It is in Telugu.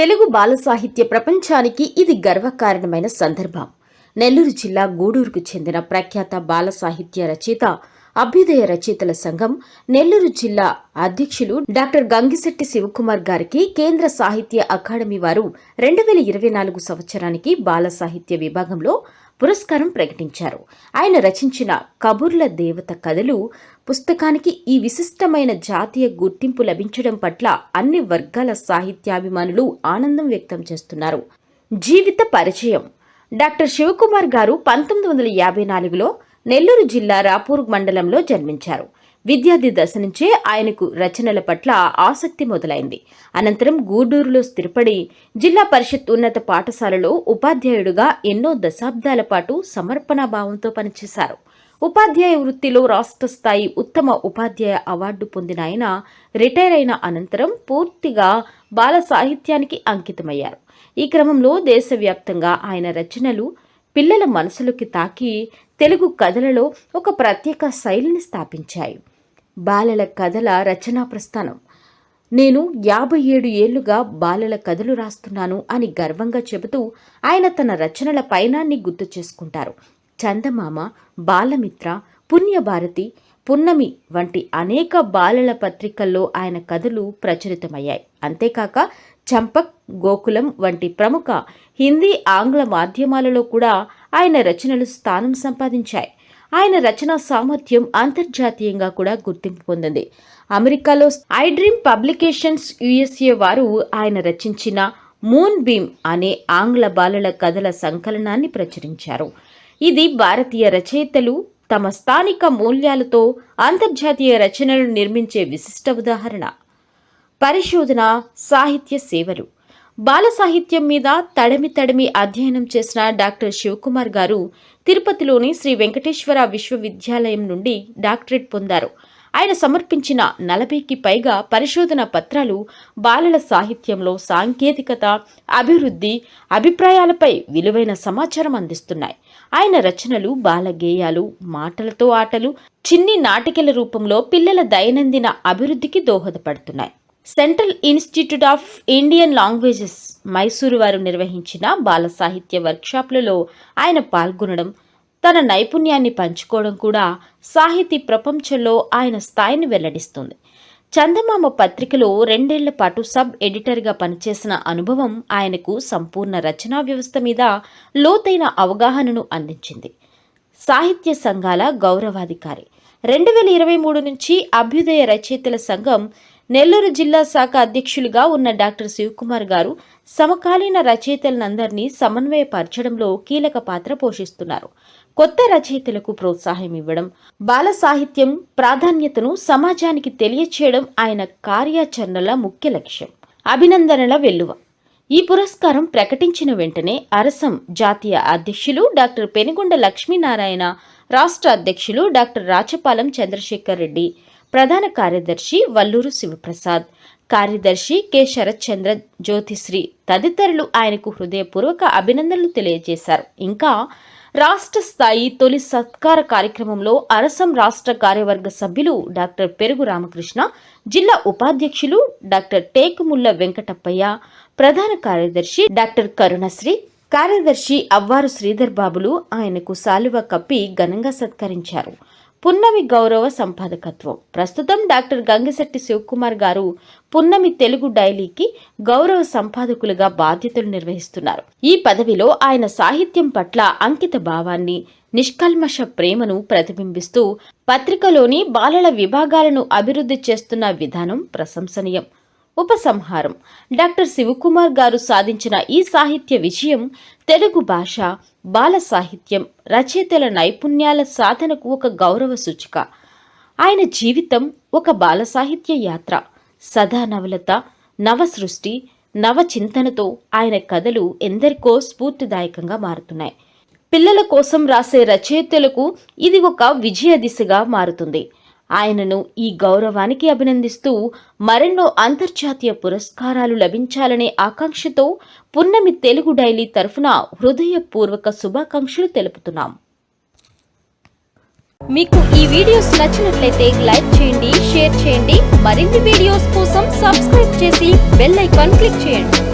తెలుగు బాల సాహిత్య ప్రపంచానికి ఇది గర్వకారణమైన సందర్భం. నెల్లూరు జిల్లా గూడూరుకు చెందిన ప్రఖ్యాత బాల సాహిత్య రచయిత అభ్యుదయ రచయితల సంఘం నెల్లూరు జిల్లా అధ్యక్షులు డాక్టర్ గంగిశెట్టి శివకుమార్ గారికి కేంద్ర సాహిత్య అకాడమీ వారు రెండు వేల ఇరవై నాలుగు సంవత్సరానికి బాల సాహిత్య విభాగంలో పురస్కారం ప్రకటించారు. ఆయన రచించిన కబుర్ల దేవత కథలు పుస్తకానికి ఈ విశిష్టమైన జాతీయ గుర్తింపు లభించడం పట్ల అన్ని వర్గాల సాహిత్యాభిమానులు ఆనందం వ్యక్తం చేస్తున్నారు. జీవిత పరిచయం డాక్టర్ శివకుమార్ గారు పంతొమ్మిది వందల యాభై నాలుగులో నెల్లూరు జిల్లా రాపూర్ మండలంలో జన్మించారు. విద్యార్థి దశ నుంచే ఆయనకు రచనల పట్ల ఆసక్తి మొదలైంది. అనంతరం గూడూరులో స్థిరపడి జిల్లా పరిషత్ ఉన్నత పాఠశాలలో ఉపాధ్యాయుడుగా ఎన్నో దశాబ్దాల పాటు సమర్పణ భావంతో పనిచేశారు. ఉపాధ్యాయ వృత్తిలో రాష్ట్ర స్థాయి ఉత్తమ ఉపాధ్యాయ అవార్డు పొందిన ఆయన రిటైర్ అయిన అనంతరం పూర్తిగా బాల సాహిత్యానికి అంకితమయ్యారు. ఈ క్రమంలో దేశవ్యాప్తంగా ఆయన రచనలు పిల్లల మనసులోకి తాకి తెలుగు కథలలో ఒక ప్రత్యేక శైలిని స్థాపించాయి. బాలల కథల రచనా ప్రస్థానం. నేను యాభై ఏడు ఏళ్ళుగా బాలల కథలు రాస్తున్నాను అని గర్వంగా చెబుతూ ఆయన తన రచనల పయనాన్ని గుర్తు చేసుకుంటారు. చందమామ బాలమిత్ర పుణ్యభారతి పున్నమి వంటి అనేక బాలల పత్రికల్లో ఆయన కథలు ప్రచురితమయ్యాయి. అంతేకాక చంపక్ గోకులం వంటి ప్రముఖ హిందీ ఆంగ్ల మాధ్యమాలలో కూడా ఆయన రచనలు స్థానం సంపాదించాయి. ఆయన రచనా సామర్థ్యం అంతర్జాతీయంగా కూడా గుర్తింపు పొందింది. అమెరికాలో ఐ డ్రీమ్ పబ్లికేషన్స్ యుఎస్ఏ వారు ఆయన రచించిన మూన్ బీమ్ అనే ఆంగ్ల బాలల కథల సంకలనాన్ని ప్రచురించారు. ఇది భారతీయ రచయితలు తమ స్థానిక మూల్యాలతో అంతర్జాతీయ రచనలు నిర్మించే విశిష్ట ఉదాహరణ. పరిశోధన సాహిత్య సేవలు. బాల సాహిత్యం మీద తడమి తడమి అధ్యయనం చేసిన డాక్టర్ శివకుమార్ గారు తిరుపతిలోని శ్రీ వెంకటేశ్వర విశ్వవిద్యాలయం నుండి డాక్టరేట్ పొందారు. ఆయన సమర్పించిన నలభైకి పైగా పరిశోధన పత్రాలు బాలల సాహిత్యంలో సాంకేతికత అభివృద్ధి అభిప్రాయాలపై విలువైన సమాచారం అందిస్తున్నాయి. ఆయన రచనలు బాల గేయాలు మాటలతో ఆటలు చిన్ని నాటికల రూపంలో పిల్లల దైనందిన అభివృద్ధికి దోహదపడుతున్నాయి. Central institute of Indian languages Mysuru వారు నిర్వహించిన బాల సాహిత్య వర్క్షాప్లలో ఆయన పాల్గొనడం తన నైపుణ్యాన్ని పంచుకోవడం కూడా సాహితీ ప్రపంచంలో ఆయన స్థాయిని వెల్లడిస్తుంది. చందమామ పత్రికలో రెండేళ్ళ పాటు సబ్ ఎడిటర్గా పనిచేసిన అనుభవం ఆయనకు సంపూర్ణ రచనా వ్యవస్థ మీద లోతైన అవగాహనను అందించింది. సాహిత్య సంఘాల గౌరవాధికారి. రెండు వేల ఇరవై మూడు నుంచి అభ్యుదయ రచయితల సంఘం నెల్లూరు జిల్లా శాఖ అధ్యక్షులుగా ఉన్న డాక్టర్ శివకుమార్ గారు సమకాలీన రచయితలందరినీ సమన్వయపరచడంలో కీలక పాత్ర పోషిస్తున్నారు. కొత్త రచయితలకు ప్రోత్సాహం ఇవ్వడం బాల సాహిత్యం ప్రాధాన్యతను సమాజానికి తెలియచేయడం ఆయన కార్యాచరణల ముఖ్య లక్ష్యం. అభినందనల వెల్లువ. ఈ పురస్కారం ప్రకటించిన వెంటనే అరసం జాతీయ అధ్యక్షులు డాక్టర్ పెనుగొండ లక్ష్మీనారాయణ రాష్ట్ర అధ్యక్షులు డాక్టర్ రాచపాలెం చంద్రశేఖర్ రెడ్డి ప్రధాన కార్యదర్శి వల్లూరు శివప్రసాద్. కార్యదర్శి కె. శరత్చంద్ర జ్యోతిశ్రీ తదితరులు ఆయనకు హృదయపూర్వక అభినందనలు తెలియజేశారు. ఇంకా రాష్ట్ర స్థాయి తొలి సత్కార కార్యక్రమంలో అరసం రాష్ట్ర కార్యవర్గ సభ్యులు డాక్టర్ పెరుగు రామకృష్ణ జిల్లా ఉపాధ్యక్షులు డాక్టర్ టేకుముల్ల వెంకటప్పయ్య ప్రధాన కార్యదర్శి డాక్టర్ కరుణశ్రీ కార్యదర్శి అవ్వారు శ్రీధర్ బాబులు ఆయనకు సాలువ కప్పి ఘనంగా సత్కరించారు. పున్నమి గౌరవ సంపాదకత్వం. ప్రస్తుతం డాక్టర్ గంగిశెట్టి శివకుమార్ గారు పున్నమి తెలుగు డైలీకి గౌరవ సంపాదకులుగా బాధ్యతలు నిర్వహిస్తున్నారు. ఈ పదవిలో ఆయన సాహిత్యం పట్ల అంకిత భావాన్ని నిష్కల్మష ప్రేమను ప్రతిబింబిస్తూ పత్రికలోని బాలల విభాగాలను అభివృద్ధి చేస్తున్న విధానం ప్రశంసనీయం. ఉపసంహారం. డాక్టర్ శివకుమార్ గారు సాధించిన ఈ సాహిత్య విజయం తెలుగు భాష బాల సాహిత్యం రచయితల నైపుణ్యాల సాధనకు ఒక గౌరవ సూచిక. ఆయన జీవితం ఒక బాల సాహిత్య యాత్ర. సదా నవలత నవ సృష్టి నవ చింతనతో ఆయన కథలు ఎందరికో స్ఫూర్తిదాయకంగా మారుతున్నాయి. పిల్లల కోసం రాసే రచయితలకు ఇది ఒక విజయ దిశగా మారుతుంది. ఆయనను ఈ గౌరవానికి అభినందిస్తూ మరెన్నో అంతర్జాతీయ పురస్కారాలు లభించాలనే ఆకాంక్షతో పున్నమి తెలుగు డైలీ తరఫున హృదయపూర్వక శుభాకాంక్షలు తెలుపుతున్నాం. మీకు ఈ వీడియోస్ నచ్చినట్లయితే లైక్ చేయండి షేర్ చేయండి. మరిన్ని వీడియోస్ కోసం సబ్స్క్రైబ్ చేసి బెల్ ఐకాన్ క్లిక్ చేయండి.